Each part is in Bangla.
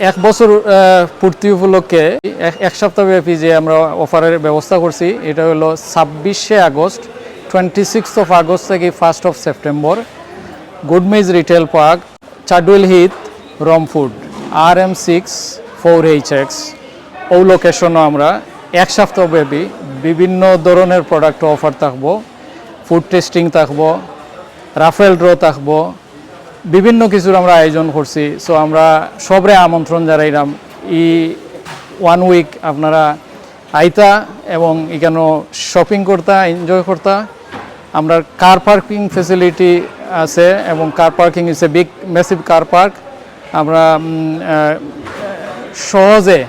এক বছর পূর্তি উপলক্ষে এক- সপ্তাহব্যাপী যে আমরা অফারের ব্যবস্থা করছি, এটা হলো ছাব্বিশে August twenty six of August থেকে first of September Goodmayes retail park Chadwell Heath Romford R M six four H X ও লোকেশনও আমরা এক সপ্তাহব্যাপী বিভিন্ন ধরনের প্রোডাক্ট অফার থাকব ফুড টেস্টিং থাকব রাফেল ড্র থাকব বিভিন্ন কিছুর আমরা আয়োজন করছি। সো আমরা সবরে আমন্ত্রণ জানাইলাম। ই ওয়ান উইক আপনারা আইতা এবং এখানে শপিং করতা এনজয় করতা। আমরা কার পার্কিং ফেসিলিটি আছে এবং car parking is a big massive car park আমরা সহজে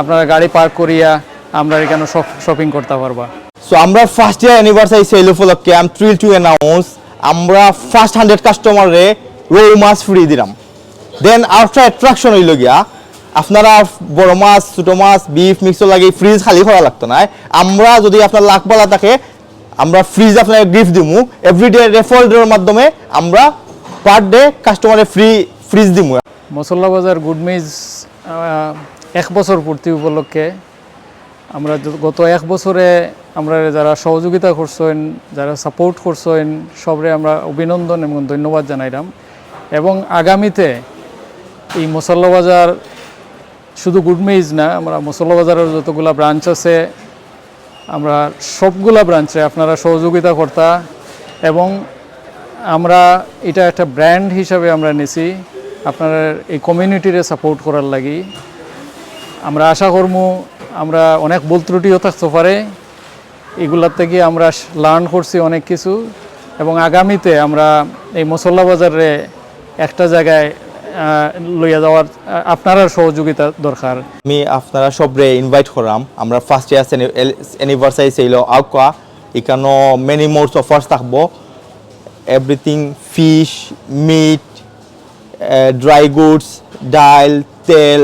আপনারা গাড়ি পার্ক করিয়া আমরা এখানে শপিং করতে পারবা। সো আমরা ফার্স্ট ইয়ার অ্যানিভার্সারি সেল উপলক্ষে আম থ্রিল টু অ্যানাউন্স আমরা ফার্স্ট হান্ড্রেড কাস্টমারে রৌ মাছ ফ্রি দিলাম। দেন আফটার অ্যাট্রাকশন হইল গিয়া, আপনারা বড় মাছ, ছোটো মাছ বিফ মিক্স লাগে ফ্রিজ খালি করা লাগতো না। আমরা যদি আপনার লাখ বলা থাকে, আমরা ফ্রিজ আপনার গিফট দিমু। এভরিডে রেফারের মাধ্যমে আমরা পার ডে কাস্টমারে ফ্রি ফ্রিজ দিমু। মশলা বাজার গুডমিজ এক বছর পূর্তি উপলক্ষে আমরা গত এক বছরে আমরা যারা সহযোগিতা করছেন, যারা সাপোর্ট করছেন, সবরে আমরা অভিনন্দন এবং ধন্যবাদ জানাইলাম। এবং আগামীতে এই মশলা বাজার শুধু গুডমিজ না, আমরা মশলা বাজারের যতগুলা ব্রাঞ্চ আছে, আমরা সবগুলা ব্রাঞ্চে আপনারা সহযোগিতা কর্তা এবং আমরা এটা একটা ব্র্যান্ড হিসাবে আমরা নিছি। আপনারা এই কমিউনিটিরে সাপোর্ট করার লাগি। আমরা আশা করব আমরা অনেক ভুল ত্রুটিও থাকতে পারে। এগুলার থেকে আমরা লার্ন করছি অনেক কিছু এবং আগামীতে আমরা এই মশলা বাজারে একটা জায়গায় লইয়া যাওয়ার আপনারা সহযোগিতা দরকার। আমি আপনারা সবরে ইনভাইট করাম। আমরা ফার্স্ট ইয়ার অ্যানিভার্সারি ছিল আউকা। এখানে মেনি মোরস অফার্স থাকব। Everything fish meat dry goods ডাল তেল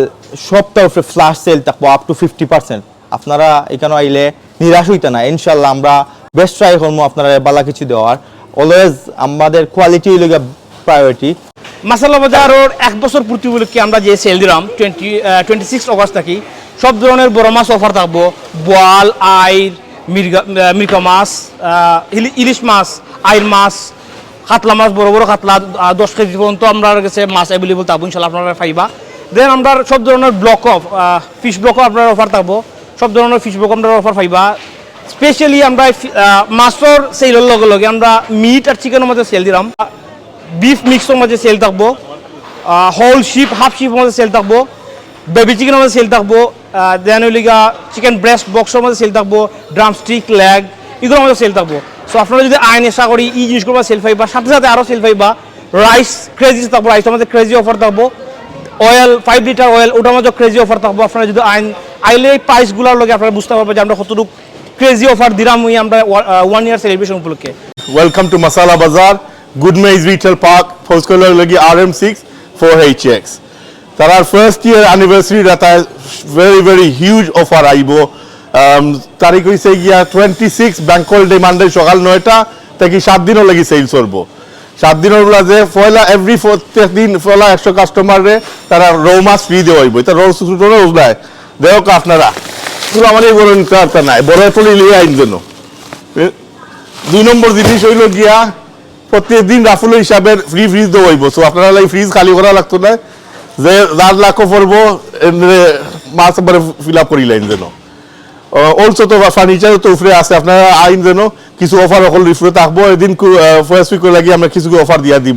সবটার উপরে ফ্লাশ সেল থাকব আপ টু ফিফটি পার্সেন্ট আপনারা এখানে আইলে নিরাশ হইতে না। ইনশাল্লাহ আমরা বেস্ট ট্রাই করব আপনারা বালা কিছু দেওয়ার। অলওয়েজ আমাদের কোয়ালিটি হইলে প্রায়োরিটি মাসালা বাজারের এক বছর পূর্তি উপলক্ষে আমরা যে সেল দিলাম টোয়েন্টি টোয়েন্টি সিক্স অগস্ট থাকি সব ধরনের বড় মাছ অফার থাকব। বোয়াল, আইর, মির্গা মির্কা মাছ ইলি- ইলিশ মাছ, আইর মাছ, কাতলা মাছ, বড় বড় কাতলা দশ কেজি পর্যন্ত আমরা কাছে মাছ অ্যাভেলেবল থাকব ইনশাল্লাহ আপনারা পাইবা। দেন আমরা সব ধরনের ব্লক অফ ফিশ ব্লকও আপনার অফার থাকব। সব ধরনের ফিশ ব্লক আপনারা অফার পাইবা। স্পেশালি আমরা মাছর সেলের লগে লগে আমরা মিট আর চিকেনের মধ্যে সেল দিলাম। বিফ মিক্সের মধ্যে সেল থাকব। হোল শিপ হাফ শিপের মধ্যে সেল থাকব। বেবি চিকেনের মধ্যে সেল থাকব। দেন হইলিগা চিকেন ব্রেস্ট বক্সের মধ্যে সেল থাকব। ড্রাম স্টিক ল্যাগ এগুলোর মধ্যে সেল থাকব। সো আপনারা যদি আইন এসা করি এই জিনিসগুলো সেল পাইবা সাথে সাথে আরও সেল পাইবা। রাইস ক্রেজি থাকব রাইসের মধ্যে ক্রেজি অফার থাকব। অয়েল ফাইভ লিটার অয়েল ওটার মধ্যে ক্রেজি অফার থাকব। আপনারা যদি আইন আইলে এই প্রাইসগুলোর লগে আপনারা বুঝতে পারবেন যে আমরা কতটুকু ক্রেজি অফার দিলাম আমরা ওয়ান ইয়ার সেলিব্রেশন উপলক্ষে। Welcome to Masala Bazaar, Good Maize Retail Park, postcode lagi RM6 4HX. তার ফার্স্ট ইয়ার অ্যানিভার্সারি রাতা ভেরি ভেরি হিউজ অফার আইব তারিখ হইছে গিয়া twenty six bank holiday Monday সকাল নয়টা থেকে সাত দিনও লাগি সেল চলবো। সাত দিনের বেলা যে পয়লা এভরি প্রত্যেক দিন পয়লা একশো কাস্টমারে তারা রৌ মাছ ফ্রি দেওয়া হইব। এটা রৌ ছোটো রৌ নাই। দেওক আপনারা। পুরো আমার এই বড় নিতে নাই। বড় তুলি লিয়ে আইন জন্য দুই নম্বর জিনিস হইল গিয়া প্রত্যেক দিন রাফুল হিসাবে ফ্রি ফ্রিজ দেওয়াইব সো আপনারা এই ফ্রিজ খালি করা লাগতো না, যে যার লাখো পড়ব এনে মাছ একবারে ফিল আপ করিলেন যেন। অলসো তো ফার্নিচার তো উফরে আছে, আপনারা আইন যেন কিছু অফার অকল রিফ্রে থাকব, এদিন ফার্স্ট উইক লাগি আমরা কিছু অফার দিয়া দিব।